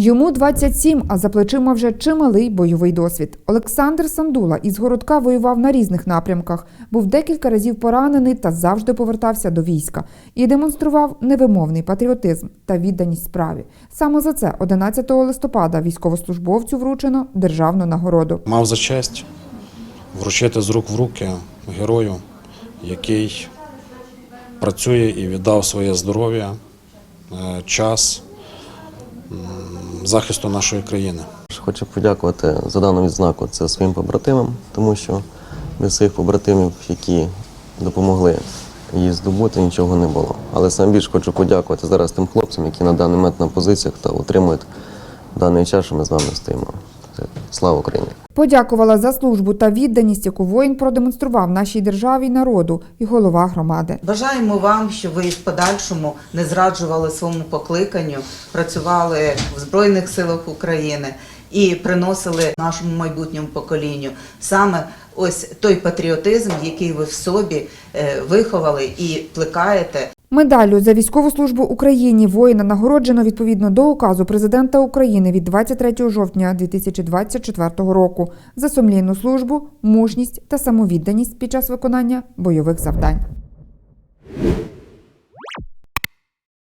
Йому 27, а за плечима вже чималий бойовий досвід. Олександр Сандула із городка воював на різних напрямках, був декілька разів поранений та завжди повертався до війська і демонстрував невимовний патріотизм та відданість справі. Саме за це 11 листопада військовослужбовцю вручено державну нагороду. Мав за честь вручити з рук в руки герою, який працює і віддав своє здоров'я, е, час захисту нашої країни. Хочу подякувати за дану відзнаку це своїм побратимам, тому що без своїх побратимів, які допомогли її здобути, нічого не було. Але сам більш хочу подякувати зараз тим хлопцям, які на даний момент на позиціях та отримують даний час, що ми з вами стоїмо. Це Слава Україні! Подякувала за службу та відданість, яку воїн продемонстрував нашій державі й народу, і голова громади. Бажаємо вам, щоб ви в подальшому не зраджували своєму покликанню, працювали в Збройних силах України і приносили нашому майбутньому поколінню саме ось той патріотизм, який ви в собі е, виховали і плекаєте. Медаллю за військову службу Україні воїна нагороджено відповідно до указу президента України від 23 жовтня 2024 року за сумлінну службу, мужність та самовідданість під час виконання бойових завдань.